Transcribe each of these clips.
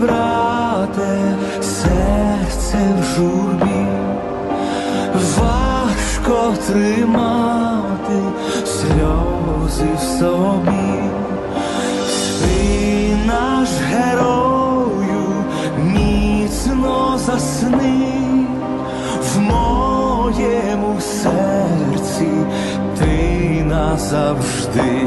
Брате, серце в журбі, важко тримати сльози в собі, спи наш герою, міцно засни. В моєму серці, ти назавжди.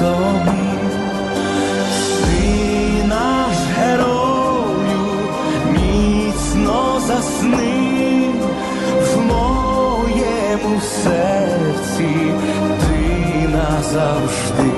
Собі, ти наш герою, міцно засни в моєму серці, ти назавжди.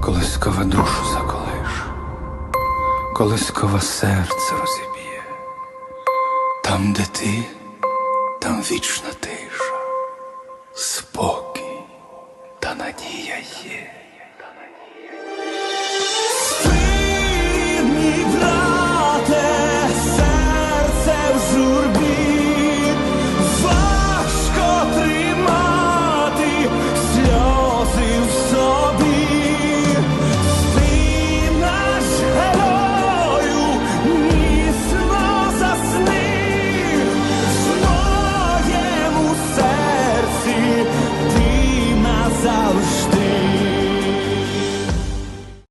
Колискова душу заколиш, колискова серце розіб'є. Там, де ти, там вічна тиша,